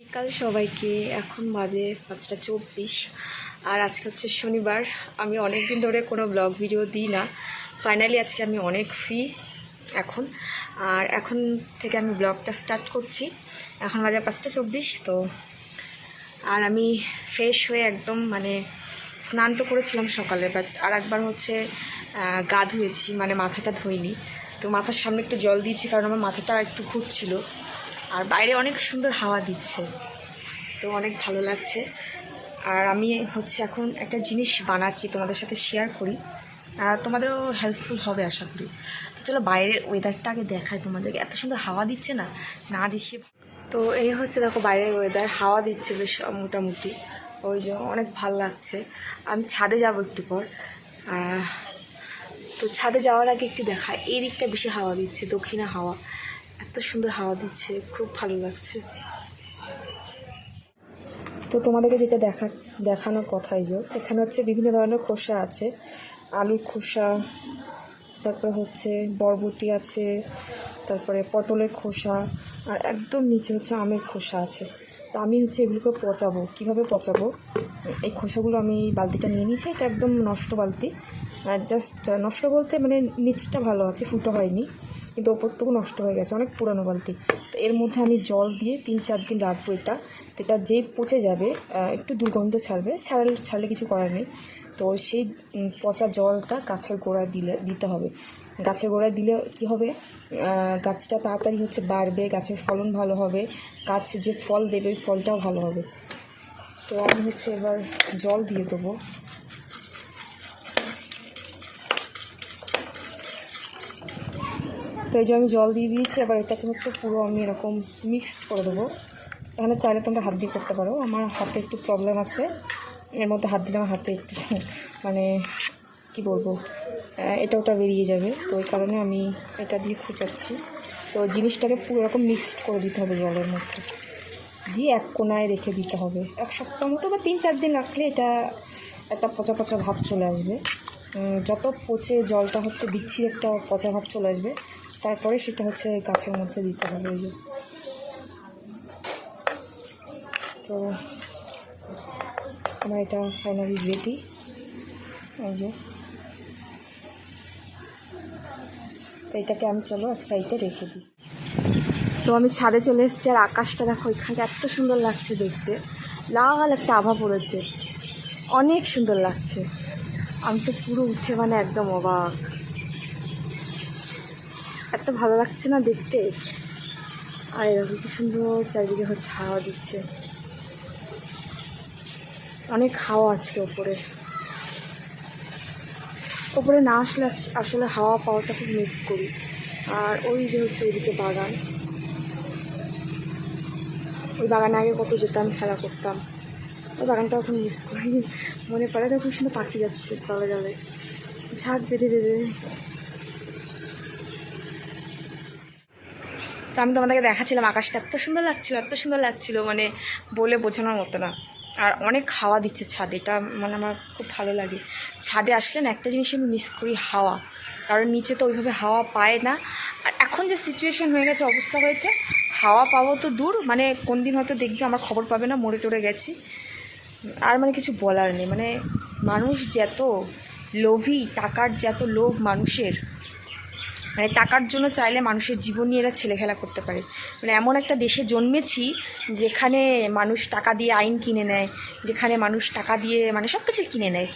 বিকাল, সবাইকে। এখন বাজে পাঁচটা চব্বিশ। আর আজকে হচ্ছে শনিবার। আমি অনেক দিন ধরে কোনো ব্লগ ভিডিও দিই না। ফাইনালি আজকে আমি অনেক ফ্রি এখন। আর এখন থেকে আমি ব্লগটা স্টার্ট করছি। এখন বাজে পাঁচটা চব্বিশ, তো আর আমি ফ্রেশ হয়ে একদম মানে স্নান তো করেছিলাম সকালে বাট আর একবার হচ্ছে গা ধুয়েছি মানে মাথাটা ধুইনি। তো মাথার সামনে একটু জল দিয়েছি, কারণ আমার মাথাটা একটু ঘুরছিল। আর বাইরে অনেক সুন্দর হাওয়া দিচ্ছে। তো অনেক ভালো লাগছে। আর আমি হচ্ছে এখন একটা জিনিস বানাচ্ছি, তোমাদের সাথে শেয়ার করি। আর তোমাদেরও হেল্পফুল হবে, আশা করি। তো চলো বাইরের ওয়েদারটা আগে দেখায় তোমাদেরকে। এত সুন্দর হাওয়া দিচ্ছে না না দেখিয়ে তো এই হচ্ছে দেখো বাইরের ওয়েদার হাওয়া দিচ্ছে বেশ, মোটামুটি। ওই যে অনেক ভালো লাগছে। আমি ছাদে যাব একটু পর। তো ছাদে যাওয়ার আগে একটু দেখা। এই দিকটা বেশি হাওয়া দিচ্ছে, দক্ষিণে হাওয়া। এত সুন্দর হাওয়া দিচ্ছে, খুব ভালো লাগছে। তো তোমাদেরকে যেটা দেখা, দেখানোর কথাই যে, এখানে হচ্ছে বিভিন্ন ধরনের খোসা আছে। আলুর খোসা, তারপরে হচ্ছে বরবটি আছে, তারপরে পটলের খোসা, আর একদম নিচে হচ্ছে আমের খোসা আছে। তো আমি হচ্ছে এগুলোকে পচাবো। কীভাবে পচাবো? এই খোসাগুলো আমি বালতিটা নিয়ে নিয়েছি। এটা একদম নষ্ট বালতি। জাস্ট নষ্ট বলতে মানে নিচটা ভালো আছে, ফুটো হয়নি, কিন্তু ওপরটুকু নষ্ট হয়ে গেছে, অনেক পুরানো বালতি। তো এর মধ্যে আমি জল দিয়ে তিন চার দিন রাখব এটা। তো এটা যেই পচে যাবে একটু দুর্গন্ধ ছাড়বে, ছাড়লে ছাড়লে কিছু করার নেই। তো সেই পচা জলটা গাছের গোড়ায় দিলে, দিতে হবে। গাছের গোড়ায় দিলে কি হবে? গাছটা তাড়াতাড়ি হচ্ছে বাড়বে, গাছের ফলন ভালো হবে, গাছ যে ফল দেবে ওই ফলটাও ভালো হবে। তো আমি হচ্ছে এবার জল দিয়ে দেবো। তো এই যে আমি জল দিয়ে দিয়েছি, এবার এটাকে হচ্ছে পুরো আমি এরকম মিক্সড করে দেবো। এখানে চাইলে তোমরা হাত দিয়ে করতে পারো। আমার হাতে একটু প্রবলেম আছে। এর মধ্যে হাত দিলে আমার হাতে একটু মানে কি বলব? এটা ওটা বেরিয়ে যাবে। তো ওই কারণে আমি এটা দিয়ে খুঁচাচ্ছি। তো জিনিসটাকে পুরো এরকম মিক্সড করে দিতে হবে জলের মধ্যে। দিয়ে এক কোনায় রেখে দিতে হবে। এক সপ্তাহ মতো বা তিন চার দিন রাখলে এটা একটা পচা পচা ভাব চলে আসবে। যত পচে জলটা হচ্ছে, বিচ্ছির একটা পচা ভাব চলে আসবে, তারপরে সেটা হচ্ছে গাছের মধ্যে দিতে হবে যে। তো আমার এটা ফাইনালি রেডি এই যে। তো এটাকে আমি, চলো, এক সাইডে রেখে দিই। তো আমি ছাদে চলে এসেছি, আর আকাশটা দেখো এখানটা এত সুন্দর লাগছে দেখতে। লাল একটা আভা পড়েছে। অনেক সুন্দর লাগছে। আমি তো পুরো উঠে মানে একদম অবাক। এত ভালো লাগছে না দেখতে? আর এরকম কি সুন্দর চারিদিকে হচ্ছে হাওয়া দিচ্ছে। অনেক হাওয়া আজকে ওপরে। ওপরে না আসলে আসলে হাওয়া পাওয়াটা খুব মিস করি। আর ওই যে হচ্ছে ওইদিকে বাগান। ওই বাগানে আগে কত যেতাম, খেলা করতাম। ওই বাগানটা এখন মিস করি। মনে পড়ে তো খুব সুন্দর পাখি যাচ্ছে তলে জলে ঝাঁক বেঁধে বেঁধে। তো আমি তোমাদেরকে দেখাচ্ছিলাম আকাশটা। এত সুন্দর লাগছিল, এত সুন্দর লাগছিল মানে বলে বোঝানোর মতো না। আর অনেক হাওয়া দিচ্ছে ছাদে, এটা মানে আমার খুব ভালো লাগে। ছাদে আসলে না একটা জিনিস আমি মিস করি, হাওয়া। কারণ নিচে তো ওইভাবে হাওয়া পায় না। আর এখন যে সিচুয়েশন হয়ে গেছে, অবস্থা হয়েছে, হাওয়া পাওয়া তো দূর মানে কোন দিন হয়তো দেখবে, আমার খবর পাবে না, মরে টরে গেছি। আর মানে কিছু বলার নেই মানে মানুষ যত লোভী, টাকার যত লোভ মানুষের মানে টাকার জন্য চাইলে মানুষের জীবন নিয়ে এরা ছেলে খেলা করতে পারে। মানে এমন একটা দেশে জন্মেছি, যেখানে মানুষ টাকা দিয়ে আইন কিনে নেয়, যেখানে মানুষ টাকা দিয়ে মানে সব কিছু কিনে নেয়।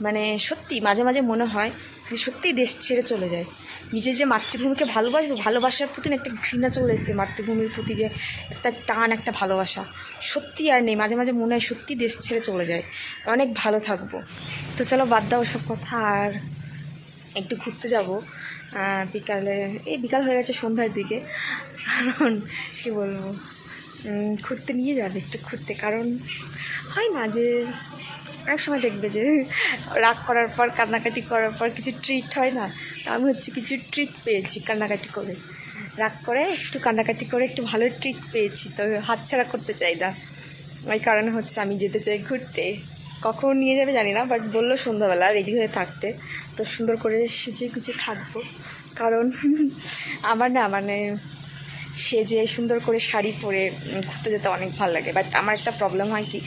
মানে সত্যি মাঝে মাঝে মনে হয় যে সত্যিই দেশ ছেড়ে চলে যায়। নিজের যে মাতৃভূমিকে ভালোবাসবো, ভালোবাসার প্রতি একটা ঘৃণা চলে এসেছে মাতৃভূমির প্রতি যে একটা টান, একটা ভালোবাসা। সত্যি আর নেই, মাঝে মাঝে মনে হয় সত্যি দেশ ছেড়ে চলে যায়। অনেক ভালো থাকব। তো চলো বাদ দাও সব কথা আর একটু ঘুরতে যাব। বিকালে, এই বিকাল হয়ে গেছে সন্ধ্যার দিকে। কারণ, কী বলব ঘুরতে নিয়ে যাবে একটু ঘুরতে। কারণ, হয় না যে, অনেক সময় দেখবে যে, রাগ করার পর, কান্নাকাটি করার পর কিছু ট্রিট হয় না। আমি হচ্ছে কিছু ট্রিট পেয়েছি কান্নাকাটি করে। রাগ করে, একটু কান্নাকাটি করে, একটু ভালো ট্রিট পেয়েছি। তো হাতছাড়া করতে চাই না। ওই কারণে হচ্ছে আমি যেতে চাই ঘুরতে। কখন নিয়ে যাবে জানি না বাট বলল সন্ধ্যাবেলা রেডি হয়ে থাকতে। তো সুন্দর করে সেজে গুজে থাকব। কারণ আমার না মানে সেজে সুন্দর করে শাড়ি পরে ঘুরতে যেতে অনেক ভালো লাগে। বাট আমার একটা প্রবলেম হয় কি,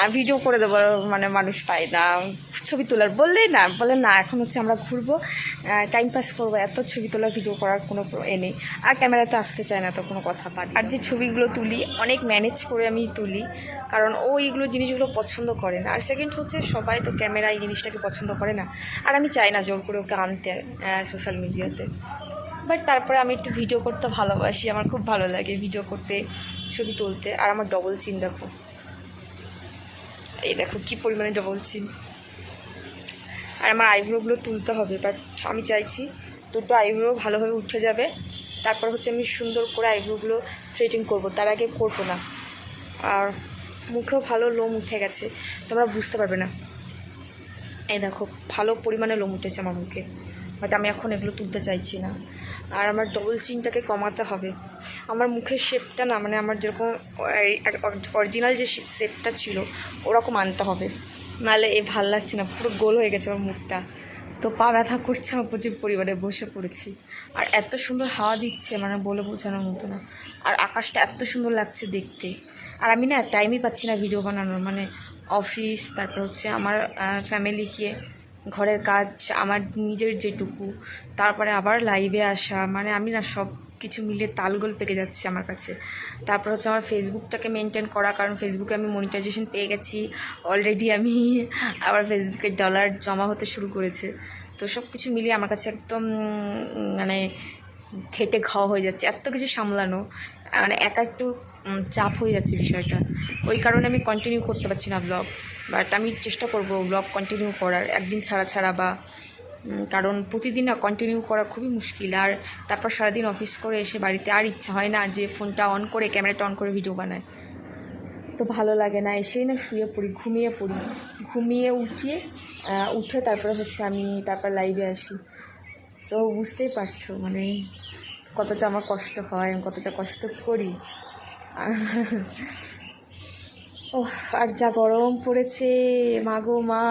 আর ভিডিও করে দেবো মানে মানুষ পায় না। ছবি তোলার। বললেই না, বলে না, এখন হচ্ছে আমরা ঘুরবো। টাইম পাস করব, এত ছবি তোলা ভিডিও করার কোনো এ নেই। আর ক্যামেরাতে আসতে চায় না তো কোনো কথা পাই আর যে ছবিগুলো তুলি, অনেক ম্যানেজ করে আমি তুলি, কারণ ও এইগুলো জিনিসগুলো পছন্দ করে না। আর সেকেন্ড হচ্ছে সবাই তো ক্যামেরা এই জিনিসটাকে পছন্দ করে না। আর আমি চাই না জোর করে ওকে আনতে সোশ্যাল মিডিয়াতে বাট তারপরে আমি একটু ভিডিও করতে ভালোবাসি, আমার খুব ভালো লাগে ভিডিও করতে, ছবি তুলতে। আর আমার ডবল চিন দেখো। এই দেখো কি পরিমাণে ডবল চিন আর আমার আইব্রোগুলো তুলতে হবে বাট আমি চাইছি দুটো আইব্রো ভালোভাবে উঠে যাবে। তারপর হচ্ছে আমি সুন্দর করে আইব্রোগুলো থ্রেটিং করব, তার আগে করব না। আর মুখেও ভালো লোম উঠে গেছে, তোমরা বুঝতে পারবে না। এই দেখো, ভালো পরিমাণে লোম উঠেছে আমার মুখে বাট আমি এখন এগুলো তুলতে চাইছি না। আর আমার ডবল চিনটাকে কমাতে হবে। আমার মুখের শেপটা না মানে আমার যেরকম অরিজিনাল যে শেপটা ছিল, ওরকম আনতে হবে। নাহলে এ ভালো লাগছে না, পুরো গোল হয়ে গেছে আমার মুখটা। তো পা ব্যথা করছে আমার প্রচুর পরিবারে বসে পড়েছি। আর এত সুন্দর হাওয়া দিচ্ছে মানে বলে বোঝানোর মতো না। আর আকাশটা এত সুন্দর লাগছে দেখতে। আর আমি না টাইমই পাচ্ছি না ভিডিও বানানোর মানে অফিস তারপর হচ্ছে আমার ফ্যামিলিকে ঘরের কাজ, আমার নিজের যেটুকু, তারপরে আবার লাইভে আসা মানে আমি না সব কিছু মিলে তালগোল পেকে যাচ্ছে আমার কাছে। তারপর হচ্ছে আমার ফেসবুকটাকে মেনটেন করা, কারণ ফেসবুকে আমি মনিটাইজেশন পেয়ে গেছি। অলরেডি আমি আবার ফেসবুকে ডলার জমা হতে শুরু করেছে। তো সব কিছু মিলিয়ে আমার কাছে একদম মানে খেটে খাওয়া হয়ে যাচ্ছে। এত কিছু সামলানো মানে একা একটু চাপ হয়ে যাচ্ছে বিষয়টা। ওই কারণে আমি কন্টিনিউ করতে পারছি না ব্লগ বাট আমি চেষ্টা করব ব্লগ কন্টিনিউ করার। একদিন ছাড়া ছাড়া বা কারণ প্রতিদিন কন্টিনিউ করা খুবই মুশকিল। আর তারপর সারাদিন অফিস করে এসে বাড়িতে আর ইচ্ছা হয় না যে ফোনটা অন করে ক্যামেরাটা অন করে ভিডিও বানায়। তো ভালো লাগে না, এসেই না শুয়ে পড়ি, ঘুমিয়ে পড়ি। ঘুমিয়ে উঠিয়ে উঠে তারপরে হচ্ছে আমি তারপর লাইভে আসি। তো বুঝতেই পারছ মানে কতটা আমার কষ্ট হয় কতটা কষ্ট করি। ও আর যা গরম পড়েছে, মাগো মা,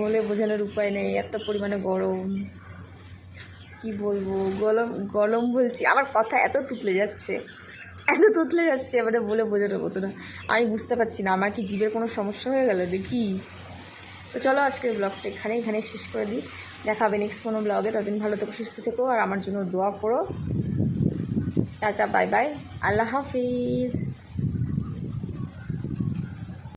বলে বোঝানোর উপায় নেই, এত পরিমাণে গরম। কি বলব গরম গরম বলছি, আমার কথা এত তুতলে যাচ্ছে, এত তুতলে যাচ্ছে মানে বলে বোঝানোর মতো না। আমি বুঝতে পারছি না, আমার কি জীবের কোনো সমস্যা হয়ে গেল দেখি? তো চলো আজকের ব্লগটা এখানে এখানে শেষ করে দিই। দেখা হবে নেক্সট কোনো ব্লগে, ততদিন ভালো থেকো, সুস্থ থেকো, আর আমার জন্য দোয়া করো। টাটা বাই বাই আল্লাহ হাফিজ।